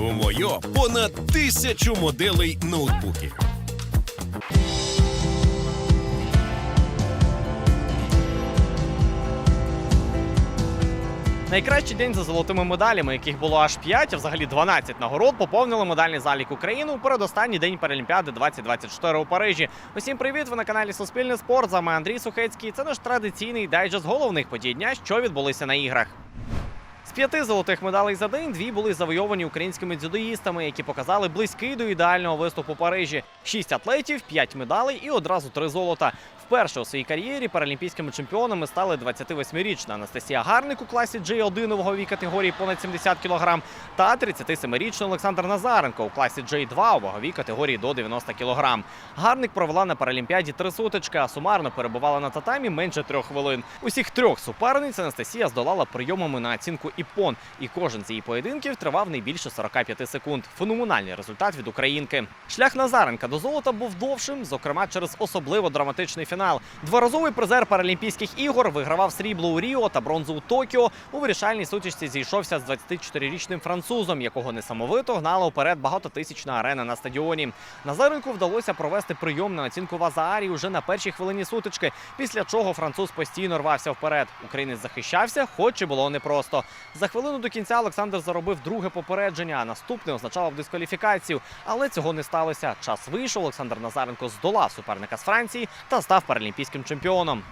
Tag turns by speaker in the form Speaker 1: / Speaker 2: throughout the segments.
Speaker 1: У Мойо понад тисячу моделей ноутбуків.
Speaker 2: Найкращий день за золотими медалями, яких було аж 5, а взагалі 12 нагород, поповнили медальний залік України у передостанній день Паралімпіади 2024 у Парижі. Усім привіт! Ви на каналі Суспільний спорт. З вами Андрій Сухецький. Це наш традиційний дайджест головних подій дня, що відбулися на іграх. З п'яти золотих медалей за день дві були завойовані українськими дзюдоїстами, які показали близький до ідеального виступу Парижі. Шість атлетів, п'ять медалей і одразу три золота. Вперше у своїй кар'єрі паралімпійськими чемпіонами стали 28-річна Анастасія Гарник у класі J1 у ваговій категорії понад 70 кг та 37-річний Олександр Назаренко у класі J2 у ваговій категорії до 90 кг. Гарник провела на паралімпіаді три сутички, а сумарно перебувала на татамі менше трьох хвилин. Усіх трьох суперниць Анастасія здолала прийомами на оцінку іпон, і кожен з її поєдинків тривав не більше 45 секунд. Феноменальний результат від українки. Шлях Назаренка до золота був довшим, зокрема через особливо драматичний фінал. Дворазовий призер Паралімпійських ігор вигравав срібло у Ріо та бронзу у Токіо. У вирішальній сутичці зійшовся з 24-річним французом, якого несамовито гнала вперед багатотисячна арена на стадіоні. Назаренку вдалося провести прийом на оцінку в Азарі уже на першій хвилині сутички, після чого француз постійно рвався вперед. Українець захищався, хоч і було непросто. За хвилину до кінця Олександр заробив друге попередження, а наступне означало дискваліфікацію. Але цього не сталося. Час вийшов. Олександр Назаренко здолав суперника з Франції та став паралімпійським чемпіоном.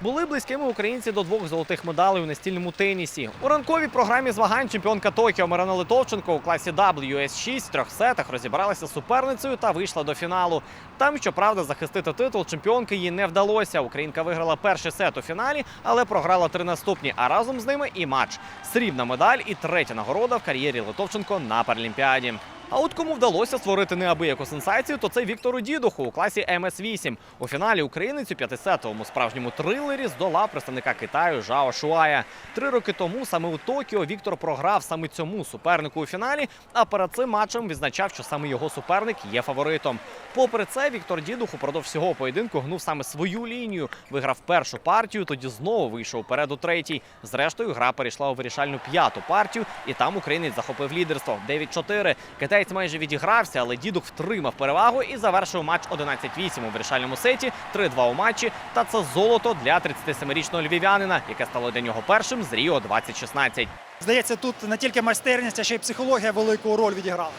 Speaker 2: Були близькими українці до двох золотих медалей у настільному тенісі. У ранковій програмі змагань чемпіонка Токіо Марина Литовченко у класі WS6 в трьох сетах розібралася з суперницею та вийшла до фіналу. Там, щоправда, захистити титул чемпіонки їй не вдалося. Українка виграла перший сет у фіналі, але програла три наступні. А разом з ними і матч. Срібна медаль і третя нагорода в кар'єрі Литовченко на Паралімпіаді. А от кому вдалося створити неабияку сенсацію, то це Віктору Дідуху у класі МС-8. У фіналі українець у п'ятисетовому справжньому трилері здолав представника Китаю Жао Шуая. Три роки тому саме у Токіо Віктор програв саме цьому супернику у фіналі. А перед цим матчем відзначав, що саме його суперник є фаворитом. Попри це, Віктор Дідух упродовж всього поєдинку гнув саме свою лінію. Виграв першу партію, тоді знову вийшов вперед у третій. Зрештою, гра перейшла у вирішальну п'яту партію, і там українець захопив лідерство 9-4. Китаєць майже відігрався, але дідух втримав перевагу і завершив матч 11-8 у вирішальному сеті, 3-2 у матчі. Та це золото для 37-річного львів'янина, яке стало для нього першим з Ріо 2016.
Speaker 3: Здається, тут не тільки майстерність, а ще й психологія велику роль відіграла.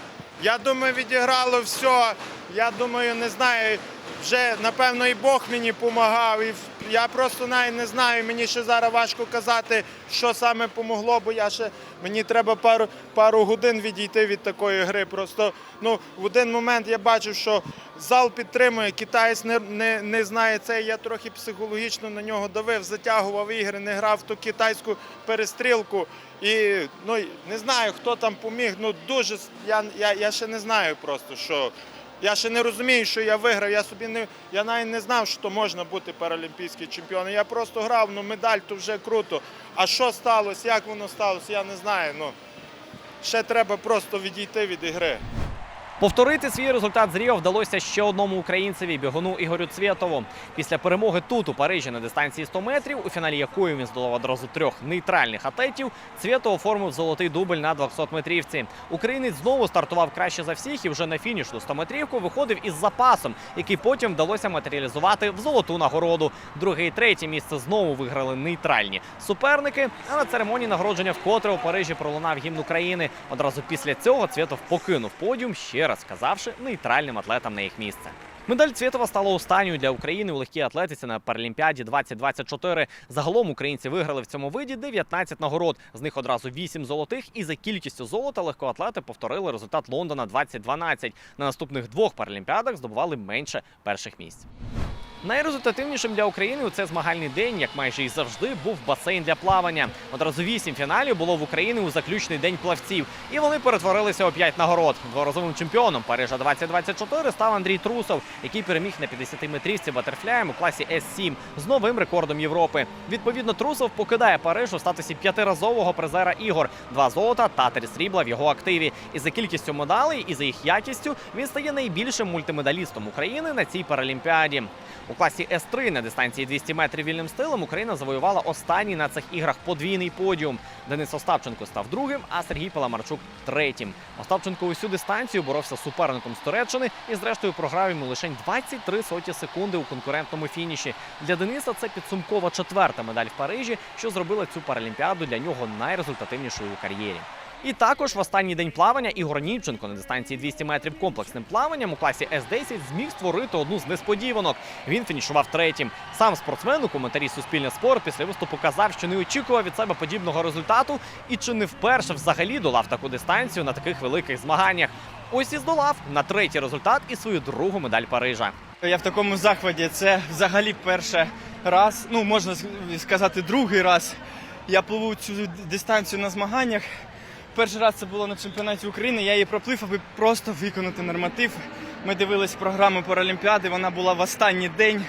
Speaker 4: Я думаю, відіграло все. Я думаю, не знаю. Вже напевно і Бог мені допомагав. І я просто навіть не знаю. Мені ще зараз важко казати, що саме помогло, бо я ще мені треба пару пару годин відійти від такої гри. Просто ну в один момент я бачив, що зал підтримує, китаєць не, не, не знає це. Я трохи психологічно на нього давив, затягував ігри, не грав в ту китайську перестрілку. І ну не знаю, хто там поміг. Ну дуже я, я, я ще не знаю просто що. Я ще не розумію, що я виграв. Я собі не я навіть не знав, що можна бути паралімпійським чемпіоном. Я просто грав, ну медаль то вже круто. А що сталося, як воно сталося, я не знаю. Ну ще треба просто відійти від ігри.
Speaker 2: Повторити свій результат з Ріо вдалося ще одному українцеві бігуну Ігорю Цвєтову. Після перемоги тут у Парижі на дистанції 100 метрів, у фіналі якої він здолав одразу трьох нейтральних атлетів, Цвєтов оформив золотий дубль на 200 метрівці. Українець знову стартував краще за всіх і вже на фінішну 100 метрівку виходив із запасом, який потім вдалося матеріалізувати в золоту нагороду. Друге і третє місце знову виграли нейтральні суперники. А на церемонії нагородження вкотре у Парижі пролунав гімн України. Одразу після цього Цвєтов покинув подіум, ще раз сказавши нейтральним атлетам на їх місце. Медаль Цвєтова стала останньою для України у легкій атлетиці на Паралімпіаді 2024. Загалом українці виграли в цьому виді 19 нагород. З них одразу 8 золотих. І за кількістю золота легкоатлети повторили результат Лондона 2012. На наступних двох паралімпіадах здобували менше перших місць. Найрезультативнішим для України у цей змагальний день, як майже і завжди, був басейн для плавання. Одразу вісім фіналів було в Україні у заключний день плавців, і вони перетворилися у п'ять нагород. Дворазовим чемпіоном Парижа 2024 став Андрій Трусов, який переміг на 50-метрівці батерфляєм у класі С7 з новим рекордом Європи. Відповідно, Трусов покидає Париж у статусі п'ятиразового призера ігор, два золота та три срібла в його активі. І за кількістю медалей, і за їх якістю він стає найбільшим мультимедалістом України на цій паралімпіаді. У класі С3 на дистанції 200 метрів вільним стилем Україна завоювала останній на цих іграх подвійний подіум. Денис Остапченко став другим, а Сергій Паламарчук третім. Остапченко усю дистанцію боровся з суперником з Туреччини і, зрештою, програв йому лише 23 соті секунди у конкурентному фініші. Для Дениса це підсумкова четверта медаль в Парижі, що зробила цю паралімпіаду для нього найрезультативнішою у кар'єрі. І також в останній день плавання Ігор Нівченко на дистанції 200 метрів комплексним плаванням у класі С-10 зміг створити одну з несподіванок. Він фінішував третім. Сам спортсмен у коментарі Суспільне спорт після виступу казав, що не очікував від себе подібного результату і чи не вперше взагалі долав таку дистанцію на таких великих змаганнях. Ось і здолав на третій результат і свою другу медаль Парижа.
Speaker 5: Я в такому захваті. Це взагалі перший раз, ну можна сказати, другий раз. Я пливу цю дистанцію на змаганнях. Перший раз це було на чемпіонаті України. Я її проплив, аби просто виконати норматив. Ми дивились програму Паралімпіади. Вона була в останній день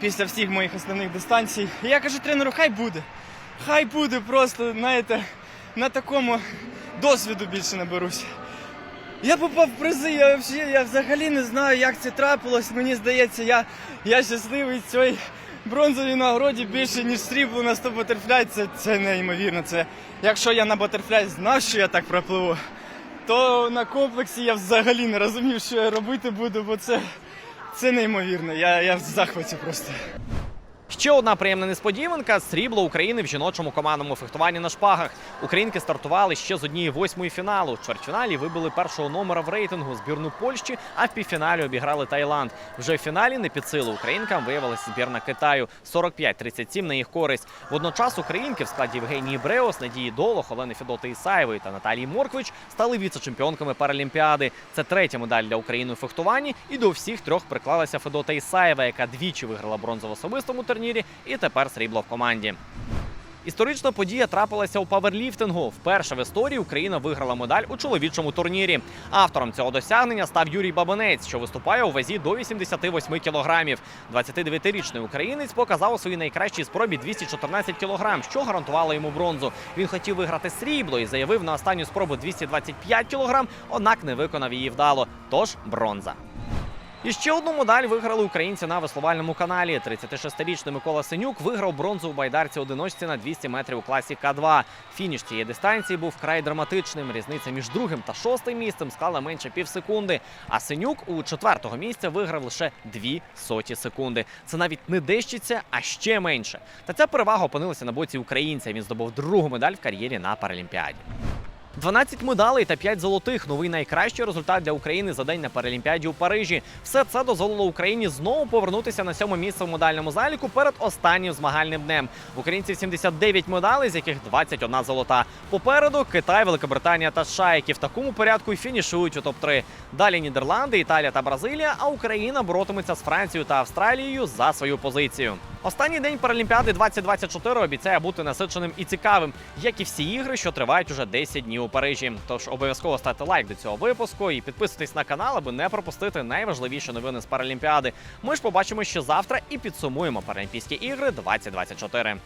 Speaker 5: після всіх моїх основних дистанцій. І я кажу тренеру, хай буде. Хай буде просто, знаєте, на такому досвіду більше наберусь. Я попав в призи, я, взагалі, я взагалі не знаю, як це трапилось. Мені здається, я, я щасливий цій бронзовій нагороді більше, ніж срібло на 100 батерфляй. Це, це неймовірно. Це, якщо я на батерфляй знав, що я так пропливу, то на комплексі я взагалі не розумів, що я робити буду, бо це, це неймовірно. Я, я в захваті просто.
Speaker 2: Ще одна приємна несподіванка срібло України в жіночому командному фехтуванні на шпагах. Українки стартували ще з однієї восьмої фіналу. В чвертьфіналі вибили першого номера в рейтингу збірну Польщі, а в півфіналі обіграли Таїланд. Вже в фіналі не під силу українкам виявилася збірна Китаю 45-37 на їх користь. Водночас українки в складі Євгенії Бреос, Надії Долох, Олени Федоти Ісаєвої та Наталії Морквич стали віце-чемпіонками Паралімпіади. Це третя медаль для України у фехтуванні, і до всіх трьох приклалася Федота Ісаєва, яка двічі виграла бронзу в особистому турнірі і тепер срібло в команді. Історична подія трапилася у паверліфтингу. Вперше в історії Україна виграла медаль у чоловічому турнірі. Автором цього досягнення став Юрій Бабанець, що виступає у вазі до 88 кілограмів. 29-річний українець показав у своїй найкращій спробі 214 кілограм, що гарантувало йому бронзу. Він хотів виграти срібло і заявив на останню спробу 225 кілограм, однак не виконав її вдало. Тож бронза. І ще одну медаль виграли українці на веслувальному каналі. 36-річний Микола Синюк виграв бронзу у байдарці одиночці на 200 метрів у класі К2. Фініш цієї дистанції був вкрай драматичним. Різниця між другим та шостим місцем склала менше півсекунди. А Синюк у четвертого місця виграв лише дві соті секунди. Це навіть не дещиться, а ще менше. Та ця перевага опинилася на боці українця. Він здобув другу медаль в кар'єрі на Паралімпіаді. 12 медалей та 5 золотих. Новий найкращий результат для України за день на Паралімпіаді у Парижі. Все це дозволило Україні знову повернутися на сьоме місце в медальному заліку перед останнім змагальним днем. В українців 79 медалей, з яких 21 золота. Попереду Китай, Великобританія та США, які в такому порядку й фінішують у топ-3. Далі Нідерланди, Італія та Бразилія. А Україна боротиметься з Францією та Австралією за свою позицію. Останній день Паралімпіади 2024 обіцяє бути насиченим і цікавим, як і всі ігри, що тривають уже 10 днів у Парижі. Тож обов'язково ставте лайк до цього випуску і підписуйтесь на канал, аби не пропустити найважливіші новини з Паралімпіади. Ми ж побачимо ще завтра і підсумуємо Паралімпійські ігри 2024.